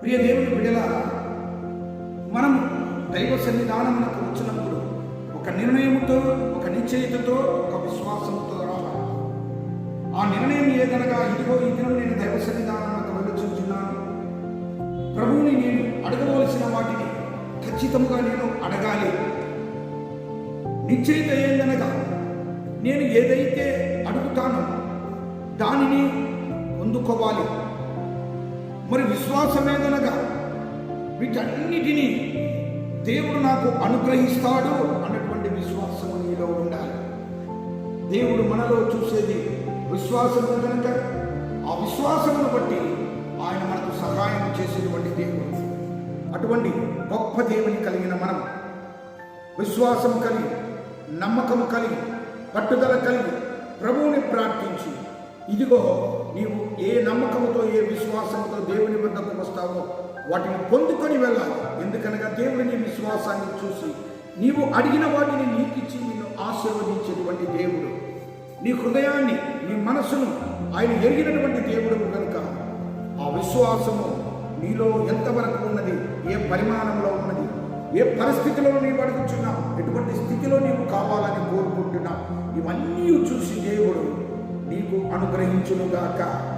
ప్రియ దేవుని బిడ్డల మనం దైవ సన్నిధానమునకు వచ్చినప్పుడు ఒక నిర్ణయంతో ఒక నిశ్చయితతో ఒక విశ్వాసంతో రావాలి. ఆ నిర్ణయం ఏదనగా ఇదిగో ఈ దినం నేను దైవ సన్నిధానమునకు వెళ్ళొచ్చున్నాను ప్రభువుని నేను అడగవలసిన వాటిని ఖచ్చితంగా నేను అడగాలి. నిశ్చయిత ఏందనగా నేను ఏదైతే అడుగుతానో దానిని పొందుకోవాలి. మరి విశ్వాసమేదనగా వీటన్నిటినీ దేవుడు నాకు అనుగ్రహిస్తాడు అన్నటువంటి విశ్వాసము నీలో ఉండాలి. దేవుడు మనలో చూసేది విశ్వాసము కనుక ఆ విశ్వాసమును బట్టి ఆయన మనకు సహాయం చేసేటువంటి దేవుడు. అటువంటి గొప్ప దేవుని కలిగిన మనం విశ్వాసం కలిగి నమ్మకం కలిగి పట్టుదల కలిగి ప్రభువుని ప్రార్థించి ఇదిగో నీవు ఏ నమ్మ విశ్వాసంతో దేవుని వద్దకు వస్తావో? వాటిని పొందుకొని వెళ్ళాలి. ఎందుకనగా దేవుడు నీ విశ్వాసాన్ని చూసి నీవు అడిగిన వాటిని నీకిచ్చి నిన్ను ఆశీర్వదించేటువంటి దేవుడు. నీ హృదయాన్ని నీ మనసును ఆయన ఎరిగినటువంటి దేవుడు కనుక ఆ విశ్వాసము నీలో ఎంతవరకు ఉన్నది? ఏ పరిమాణంలో ఉన్నది? ఏ పరిస్థితిలో నీవు అడుగుచున్నావు ఎటువంటి స్థితిలో నీవు కావాలని కోరుకుంటున్నావు? ఇవన్నీ చూసి దేవుడు నీకు అనుగ్రహించునుగాక.